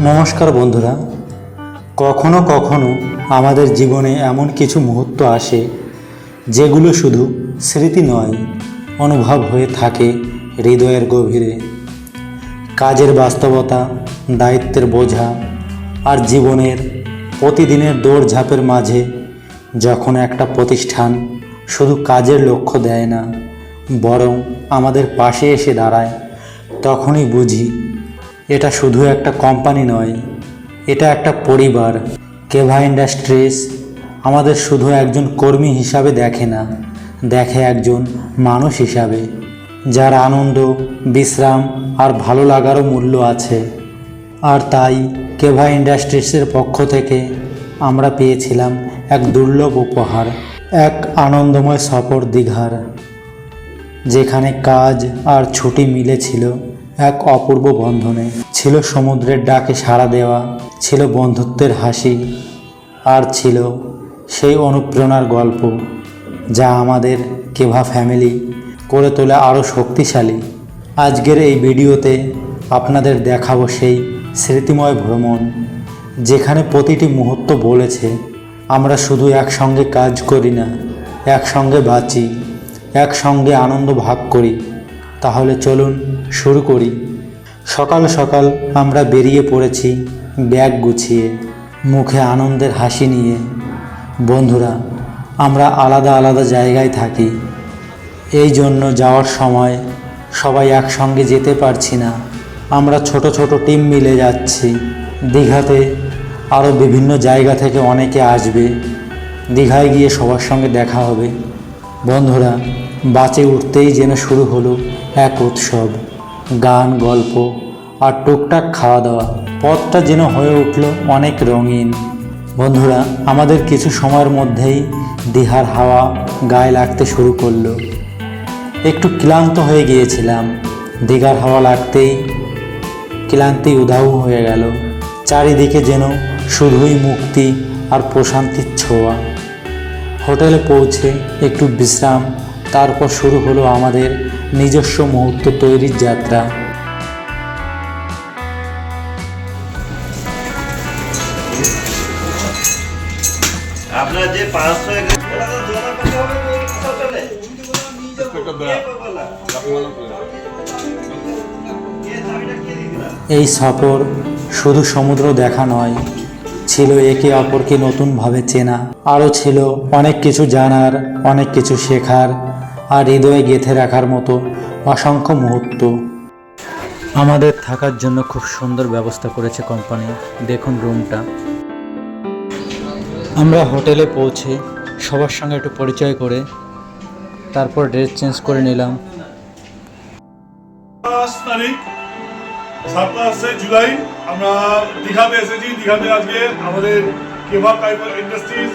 নমস্কার বন্ধুরা। কখনো কখনো আমাদের জীবনে এমন কিছু মুহূর্ত আসে, যেগুলো শুধু স্মৃতি নয়, অনুভব হয়ে থাকে হৃদয়ের গভীরে। কাজের বাস্তবতা, দায়িত্বের বোঝা আর জীবনের প্রতিদিনের দৌড়ঝাঁপের মাঝে যখন একটা প্রতিষ্ঠান শুধু কাজের লক্ষ্য দেয় না, বরং আমাদের পাশে এসে দাঁড়ায়, তখনই বুঝি এটা শুধু একটা কোম্পানি নয়, এটা একটা পরিবার। কেভা ইন্ডাস্ট্রিজ আমাদের শুধু একজন কর্মী হিসাবে দেখে না, দেখে একজন মানুষ হিসাবে, যার আনন্দ, বিশ্রাম আর ভালো লাগারও মূল্য আছে। আর তাই কেভা ইন্ডাস্ট্রিজের পক্ষ থেকে আমরা পেয়েছিলাম এক দুর্লভ উপহার, এক আনন্দময় সফর দীঘার, যেখানে কাজ আর ছুটি মিলেছিল। এক অপূর্ব বন্ধনে। ছিল সমুদ্রের ডাকে সাড়া দেওয়া, ছিল বন্ধুত্বের হাসি, আর ছিল সেই অনুপ্রেরণার গল্প যা আমাদের কেভা ফ্যামিলি করে তোলে আরও শক্তিশালী। আজকের এই ভিডিওতে আপনাদের দেখাবো সেই স্মৃতিময় ভ্রমণ, যেখানে প্রতিটি মুহূর্ত বলেছে, আমরা শুধু একসঙ্গে কাজ করি না, একসঙ্গে বাঁচি, একসঙ্গে আনন্দ ভাগ করি। তাহলে চলুন শুরু করি। সকাল সকাল আমরা বেরিয়ে পড়েছি ব্যাগ গুছিয়ে, মুখে আনন্দের হাসি নিয়ে। বন্ধুরা, আমরা আলাদা আলাদা জায়গায় থাকি। এই জন্য যাওয়ার সময় সবাই একসঙ্গে যেতে পারছি না। আমরা ছোট ছোট টিম মিলে যাচ্ছি। দীঘাতে আরও বিভিন্ন জায়গা থেকে অনেকে আসবে। দীঘায় গিয়ে সবার সঙ্গে দেখা হবে। বন্ধুরা, বাঁচে উঠতেই যেন শুরু হলো এক উৎসব, গান, গল্প আর টুকটাক খাওয়া দাওয়া। পথটা যেন হয়ে উঠল অনেক রঙিন। বন্ধুরা, আমাদের কিছু সময়ের মধ্যেই দিহার হাওয়া গায়ে লাগতে শুরু করল। একটু ক্লান্ত হয়ে গিয়েছিলাম। দীঘার হাওয়া লাগতেই ক্লান্তি উধাও হয়ে গেল। চারিদিকে যেন শুধুই মুক্তি আর প্রশান্তির ছোঁয়া। হোটেলে পৌঁছে একটু বিশ্রাম, তারপর শুরু হলো আমাদের নিজস্ব মুহূর্ত তৈরির যাত্রা। আপনার যে পাঁচশো? এই সফর শুধু সমুদ্র দেখা নয় ছিল একে অপরকে নতুনভাবে চেনা। আরও ছিল অনেক কিছু জানার অনেক কিছু শেখার। আর হৃদয়ে গেঁথে রাখার মতো অসংখ্য মুহূর্ত। আমাদের থাকার জন্য খুব সুন্দর ব্যবস্থা করেছে কোম্পানি। দেখুন রুমটা। আমরা হোটেলে পৌঁছে সবার সঙ্গে একটু পরিচয় করে তারপর ড্রেস চেঞ্জ করে নিলাম। জুলাই আমরা দীঘাতে এসেছি। দীঘাতে আজকে আমাদের কেভা কাইপার ইন্ডাস্ট্রিজ,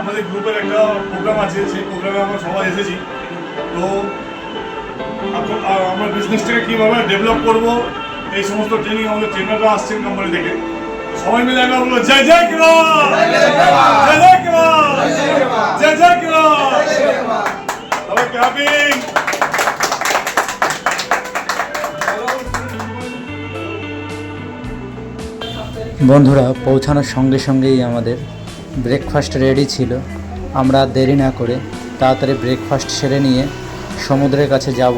আমাদের গ্রুপের একটা প্রোগ্রাম আছে, সেই প্রোগ্রামে আমরা সবাই এসেছি। তো এখন আ- আমরা বিজনেসটাকে কীভাবে ডেভেলপ করব? এই সমস্ত ট্রেনিং আমাদের ট্রেনাররা আসছেন কোম্পানি থেকে। সবাই মিলে একবার বলব, জয় জয় কেভা জয় জয় কেভা জয় জয় কেভা সবাই বন্ধুরা, পৌঁছানোর সঙ্গে সঙ্গেই আমাদের ব্রেকফাস্ট রেডি ছিল। আমরা দেরি না করে তাড়াতাড়ি ব্রেকফাস্ট সেরে নিয়ে সমুদ্রের কাছে যাব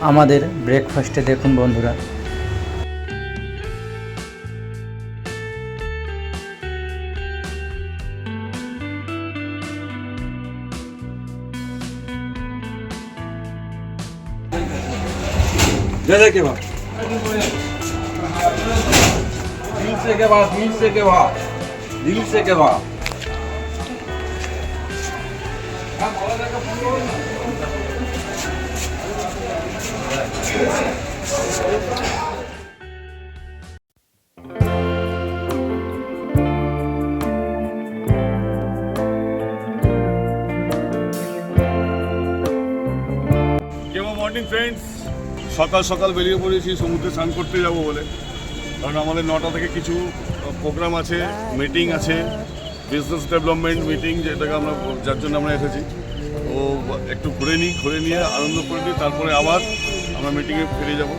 আমাদের ব্রেকফাস্টে দেখুন বন্ধুরা जय जय के बाद दिल से के बाद दिल से के बाद दिल से के बाद মর্নিং ফ্রেন্ডস সকাল সকাল বেরিয়ে পড়েছি, সমুদ্রে স্নান করতে যাব বলে। কারণ আমাদের নটা থেকে কিছু প্রোগ্রাম আছে মিটিং আছে বিজনেস ডেভেলপমেন্ট মিটিং যেটাকে আমরা, যার জন্য আমরা এসেছি। তো একটু ঘুরে নিই, ঘুরে নিয়ে আনন্দ করে নিই, তারপরে আবার আমরা মিটিংয়ে ফিরে যাব।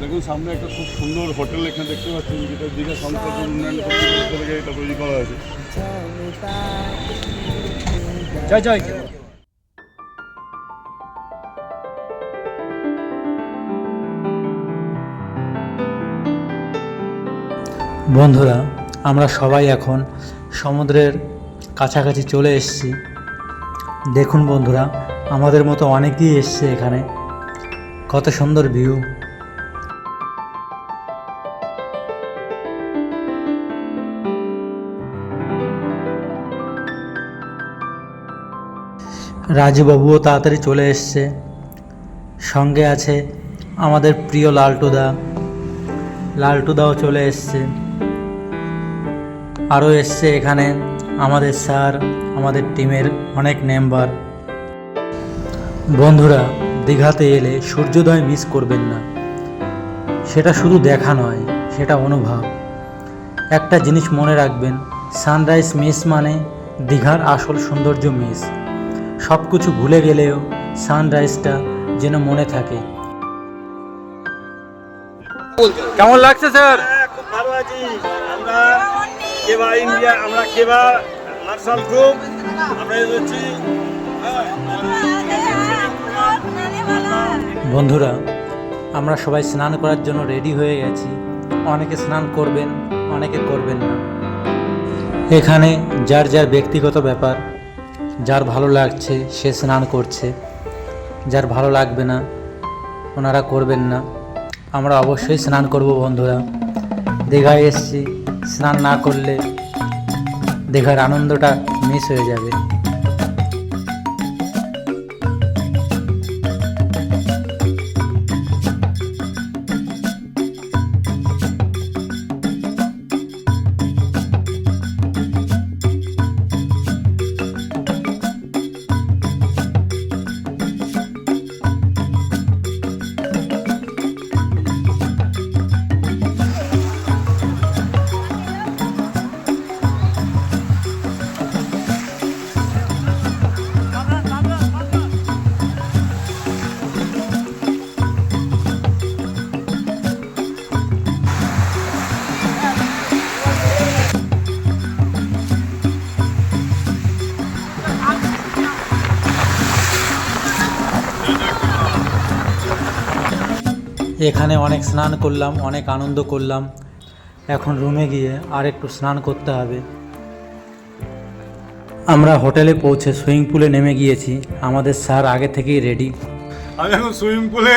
দেখুন সামনে একটা খুব সুন্দর হোটেল এখানে দেখতে পাচ্ছেন যেটা দীঘা সংসদ উন্নয়ন কর্তৃপক্ষ এটা তৈরি করা হয়েছে। জয় জয়। বন্ধুরা আমরা সবাই এখন সমুদ্রের কাছাকাছি চলে এসেছি। দেখুন বন্ধুরা আমাদের মতো অনেকেই এসছে এখানে। কত সুন্দর ভিউ রাজুবাবুও তাড়াতাড়ি চলে এসছে। সঙ্গে আছে আমাদের প্রিয় লালটুদা। লালটুদাও চলে এসছে। আরও এসছে এখানে আমাদের স্যার, আমাদের টিমের অনেক মেম্বার বন্ধুরা দীঘাতে এলে সূর্যোদয় মিস করবেন না। সেটা শুধু দেখা নয় সেটা অনুভব। একটা জিনিস মনে রাখবেন সানরাইজ মিস মানে দীঘার আসল সৌন্দর্য মিস সব কিছু ভুলে গেলেও সানরাইজটা যেন মনে থাকে। কেমন লাগছে স্যার? হ্যাঁ, খুব ভালো আছি। আমরা কেবা ইন্ডিয়া আমরা কেবা মার্শাল গ্রুপ আমরা এসেছি। বন্ধুরা, আমরা সবাই স্নান করার জন্য রেডি হয়ে গেছি। অনেকে স্নান করবেন, অনেকে করবেন না। এখানে যার যার ব্যক্তিগত ব্যাপার, যার ভালো লাগছে, সে স্নান করছে। যার ভালো লাগবে না, ওনারা করবেন না। আমরা অবশ্যই স্নান করব বন্ধুরা। দীঘায় এসছি, স্নান না করলে দীঘার আনন্দটা মিস হয়ে যাবে। এখানে অনেক স্নান করলাম অনেক আনন্দ করলাম। এখন রুমে গিয়ে আর একটু স্নান করতে হবে। আমরা হোটেলে পৌঁছে সুইমিং পুলে নেমে গিয়েছি। আমাদের স্যার আগে থেকেই রেডি। আমি এখন সুইমিং পুলে।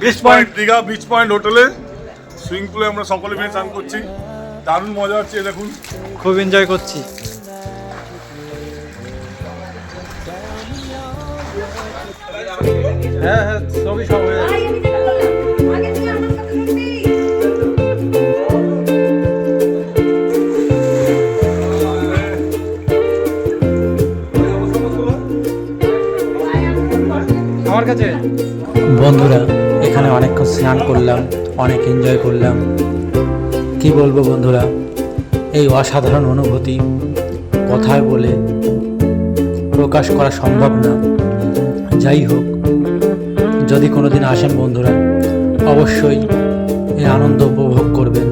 Beach point Digha beach point হোটেলে। সুইমিং পুলে আমরা সকলে মিলে স্নান করছি। দারুণ মজা হচ্ছে দেখুন। খুব এনজয় করছি। হ্যাঁ হ্যাঁ সবই সব হয়ে যাচ্ছে। আগে থেকে আমার কথা শুনবি আমার কাছে? বন্ধুরা এখানে অনেকক্ষণ স্নান করলাম অনেক এনজয় করলাম। কি বলব বন্ধুরা এই অসাধারণ অনুভূতি কথায় বলে প্রকাশ করা সম্ভব না। যাই হোক যদি কোনোদিন আসেন বন্ধুরা, অবশ্যই এই আনন্দ উপভোগ করবেন।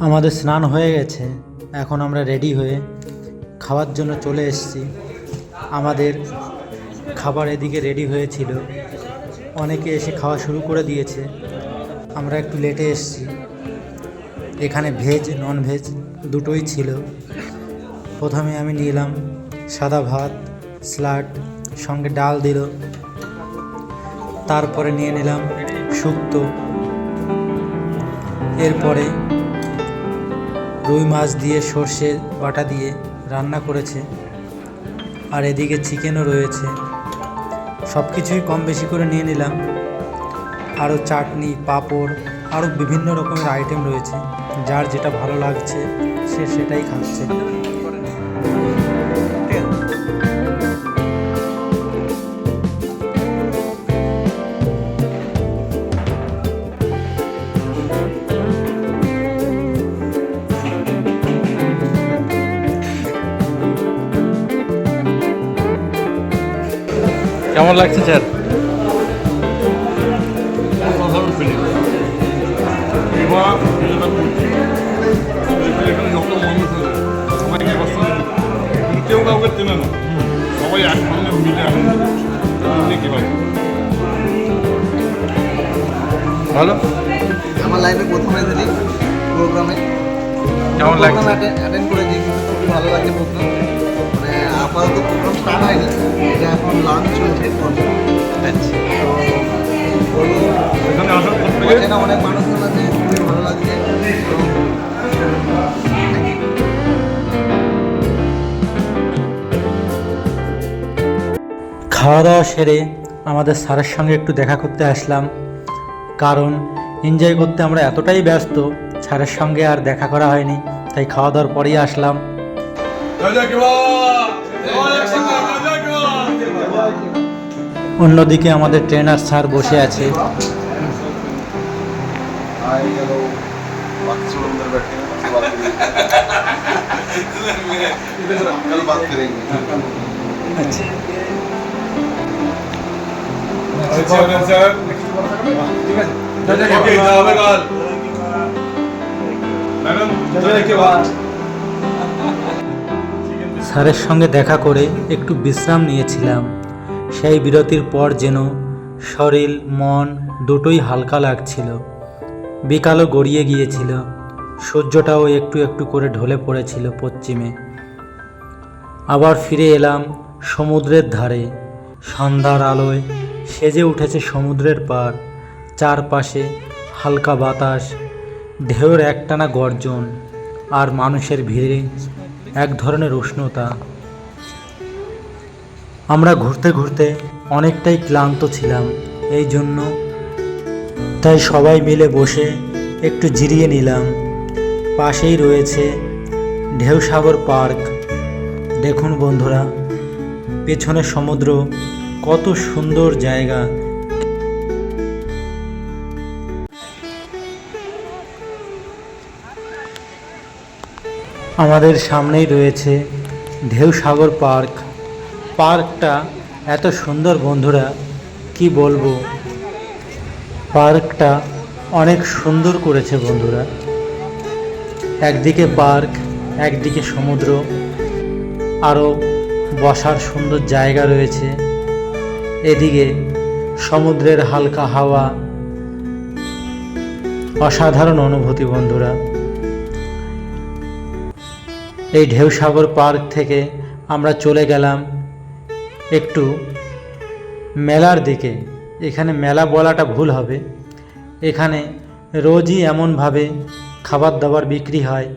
আমাদের স্নান হয়ে গেছে। এখন আমরা রেডি হয়ে খাওয়ার জন্য চলে এসেছি। আমাদের খাবার এদিকে রেডি হয়েছিল। অনেকে এসে খাওয়া শুরু করে দিয়েছে। আমরা একটু লেটে এসেছি। এখানে ভেজ নন ভেজ দুটোই ছিল। প্রথমে আমি নিলাম সাদা ভাত স্যালাড সঙ্গে ডাল দিল। তারপরে নিয়ে নিলাম শুক্তো। এরপরে রুই মাছ দিয়ে সর্ষে বাটা দিয়ে রান্না করেছে। আর এদিকে চিকেনও রয়েছে। সব কিছুই কম বেশি করে নিয়ে নিলাম। আরও চাটনি, পাঁপড়, আরও বিভিন্ন রকমের আইটেম রয়েছে। যার যেটা ভালো লাগছে, সে সেটাই খাচ্ছে। কেমন লাগছে স্যার? কেউ কাউকে না সবাই ভালো আমার লাইফে প্রথমে প্রোগ্রামে কেমন লাগে অ্যাটেন্ড করেছি খুব ভালো লাগে প্রোগ্রাম আপাতত প্রোগ্রাম স্টার্ট হয়নি। এটা এখন লাঞ্চ চলছে আচ্ছা। অনেক মানুষজন আছে খুবই ভালো লাগছে। খাওয়া দাওয়া সেরে আমাদের স্যারের সঙ্গে একটু দেখা করতে আসলাম। কারণ এনজয় করতে আমরা এতটাই ব্যস্ত স্যারের সঙ্গে আর দেখা করা হয়নি তাই খাওয়া দাওয়ার পরেই আসলাম। অন্যদিকে আমাদের ট্রেনার স্যার বসে আছে। आए স্যারের সঙ্গে দেখা করে একটু বিশ্রাম নিয়েছিলাম। সেই বিরতির পর যেন শরীর, মন দুটোই হালকা লাগছিল। বিকালও গড়িয়ে গিয়েছিল। সূর্যটাও একটু একটু করে ঢলে পড়েছিল পশ্চিমে। আবার ফিরে এলাম সমুদ্রের ধারে। সন্ধ্যার আলোয় সেজে উঠেছে সমুদ্রের পাড় চারপাশে হালকা বাতাস ঢেউয়ের একটানা গর্জন, আর মানুষের ভিড়ে এক ধরনের উষ্ণতা। আমরা ঘুরতে ঘুরতে অনেকটাই ক্লান্ত ছিলাম, এই জন্য তাই সবাই মিলে বসে একটু জিরিয়ে নিলাম। পাশেই রয়েছে ঢেউসাগর পার্ক। দেখুন বন্ধুরা, পেছনে সমুদ্র, কত সুন্দর জায়গা। আমাদের সামনেই রয়েছে ঢেউসাগর পার্ক। পার্কটা এত সুন্দর বন্ধুরা, কি বলব? পার্কটা অনেক সুন্দর করেছে বন্ধুরা। একদিকে পার্ক, একদিকে সমুদ্র আরও বসার সুন্দর জায়গা রয়েছে। এদিকে সমুদ্রের হালকা হাওয়া, অসাধারণ অনুভূতি বন্ধুরা। এই ঢেউসাগর পার্ক থেকে আমরা চলে গেলাম একটু মেলার দিকে। এখানে মেলা বলাটা ভুল হবে। এখানে রোজই এমনভাবে খাবার দাবার বিক্রি হয়।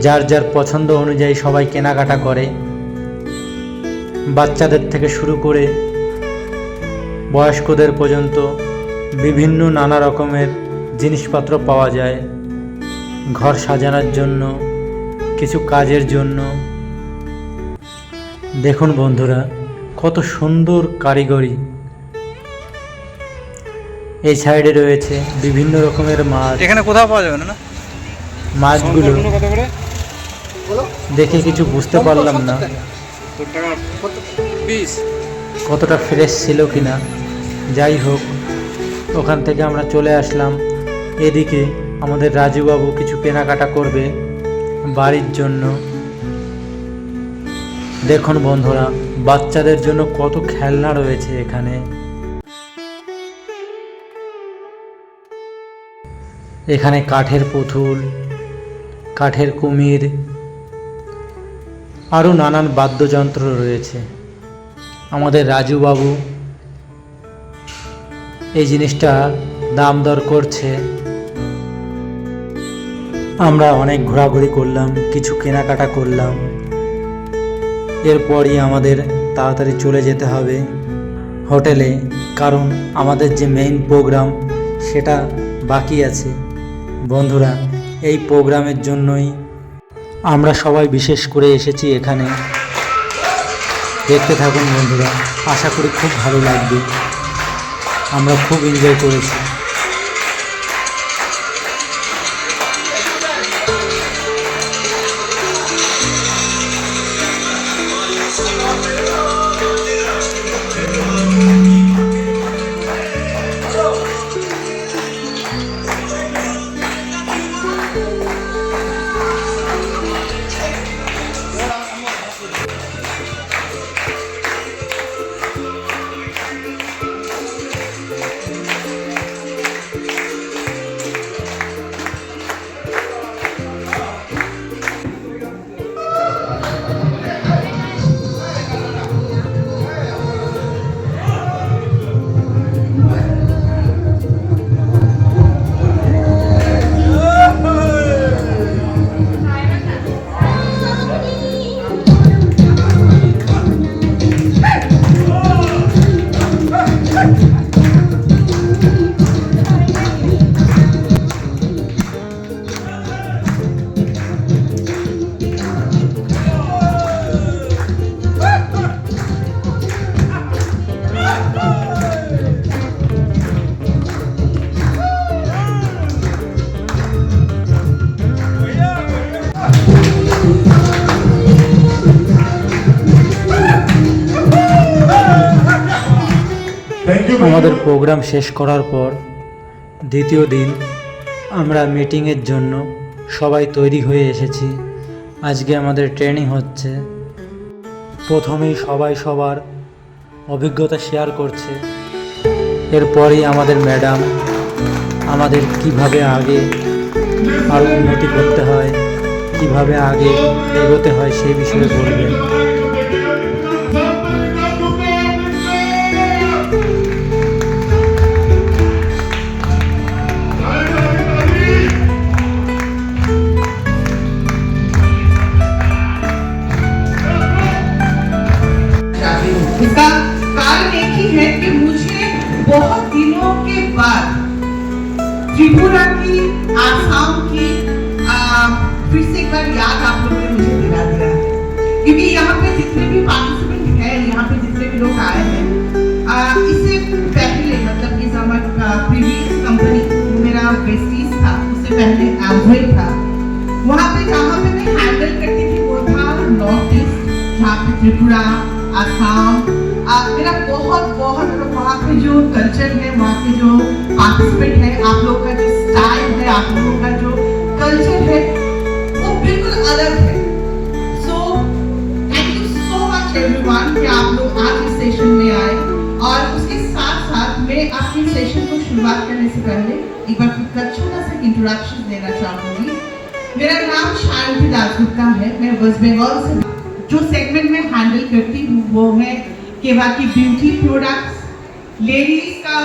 যার যার পছন্দ অনুযায়ী সবাই কেনাকাটা করে। বাচ্চাদের থেকে শুরু করে বয়স্কদের পর্যন্ত বিভিন্ন নানা রকমের জিনিসপত্র পাওয়া যায়। ঘর সাজানোর জন্য কিছু কাজের জন্য। দেখুন বন্ধুরা কত সুন্দর কারিগরি। এই সাইডে রয়েছে বিভিন্ন রকমের মাছ। এখানে কোথাও পাওয়া যাবে না মাছগুলো দেখে কিছু বুঝতে পারলাম না। কতটা ফ্রেশ ছিল কিনা। যাই হোক ওখান থেকে আমরা চলে আসলাম। এদিকে আমাদের রাজুবাবু কিছু কেনাকাটা করবে বাড়ির জন্য। দেখুন বন্ধুরা, বাচ্চাদের জন্য কত খেলনা রয়েছে এখানে। এখানে কাঠের পুতুল, কাঠের কুমির, আরও নানান বাদ্যযন্ত্র রয়েছে। আমাদের রাজু বাবু এই জিনিসটা দাম দর করছে। আমরা অনেক ঘোরাঘুরি করলাম, কিছু কেনাকাটা করলাম। এরপরই আমাদের তাড়াতাড়ি চলে যেতে হবে হোটেলে, কারণ আমাদের যে মেইন প্রোগ্রাম সেটা বাকি আছে। বন্ধুরা, এই প্রোগ্রামের জন্যই আমরা সবাই বিশেষ করে এসেছি এখানে। দেখতে থাকুন বন্ধুরা, আশা করি খুব ভালো লাগবে। আমরা খুব এনজয় করেছি। প্রোগ্রাম শেষ করার পর দ্বিতীয় দিন আমরা মিটিংয়ের জন্য সবাই তৈরি হয়ে এসেছি। আজকে আমাদের ট্রেনিং হচ্ছে। প্রথমেই সবাই সবার অভিজ্ঞতা শেয়ার করছে। এরপরেই আমাদের ম্যাডাম আমাদের কীভাবে আগে আরও উন্নতি করতে হয়, কীভাবে আগে এগোতে হয় সেই বিষয়ে বলবেন एक ही है कि मुझे बहुत दिनों के बाद त्रिपुरा की आसाम की फिर से एक बार याद आप लोगों ने मुझे दिला दिया है। क्योंकि यहाँ पे जितने भी पार्टिसिपेंट हैं, यहाँ पे जितने भी लोग आए हैं इससे पहले मतलब इस हमारे प्रीवियस कंपनी मेरा वेस्टीज था, उससे पहले एवरे था। वहाँ पे जहाँ पे मैं हैंडल करती थी, वो था नॉर्थ ईस्ट जहाँ पे त्रिपुरा, आसाम आ, मेरा बहुत बहुत मतलब वहाँ के जो कल्चर है वहाँ के जो पार्टिसिपेंट है आप लोग का जो स्टाइल है आप लोगों का जो कल्चर है वो बिल्कुल अलग है। So thank you so much everyone कि आप लोग आज इस सेशन में आए। और उसके साथ साथ मैं सेशन को शुरुआत करने से पहले एक बार का छोटा सा इंट्रोडक्शन देना चाहूँगी। मेरा नाम शांति दासगुप्ता है मैं वेस्ट बंगाल से जो सेगमेंट में हैंडल करती हूँ वो है केवा की ब्यूटी प्रोडक्ट्स लेडीज का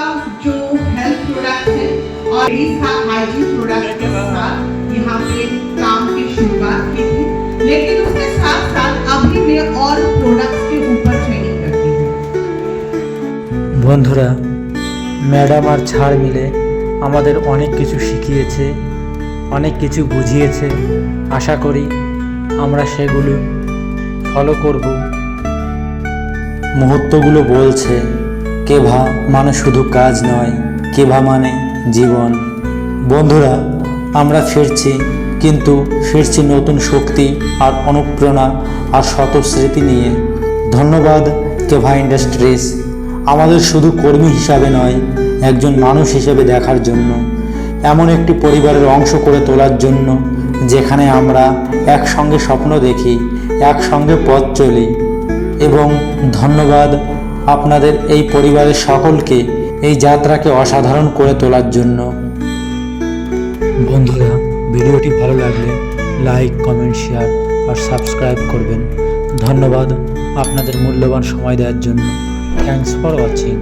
जो हेल्थ प्रोडक्ट है और लेडीज का हाइजीन प्रोडक्ट के साथ यहाँ पे काम की शुरुआत की थी लेकिन उसके साथ साथ अभी मैं और प्रोडक्ट्स के ऊपर ट्रेनिंग करती हूँ বন্ধুরা ম্যাডাম আর ছাড় মিলে আমাদের অনেক কিছু শিখিয়েছে অনেক কিছু বুঝিয়েছে আশা করি আমরা সেগুলো ফলো করব মুহূর্তগুলো বলছে কেভা মানে শুধু কাজ নয় কেভা মানে জীবন। বন্ধুরা, আমরা ফিরছি, কিন্তু ফিরছি নতুন শক্তি আর অনুপ্রেরণা আর স্মৃতি নিয়ে। ধন্যবাদ কেভা ইন্ডাস্ট্রিজ। আমাদের শুধু কর্মী হিসাবে নয়, একজন মানুষ হিসেবে দেখার জন্য। এমন একটি পরিবারের অংশ করে তোলার জন্য, যেখানে আমরা একসঙ্গে স্বপ্ন দেখি, একসঙ্গে পথ চলি। এবং ধন্যবাদ আপনাদের এই পরিবারের সকলকে এই যাত্রাকে অসাধারণ করে তোলার জন্য। বন্ধুরা, ভিডিওটি ভালো লাগলে লাইক, কমেন্ট, শেয়ার আর সাবস্ক্রাইব করবেন। ধন্যবাদ আপনাদের মূল্যবান সময় দেওয়ার জন্য। Thanks for watching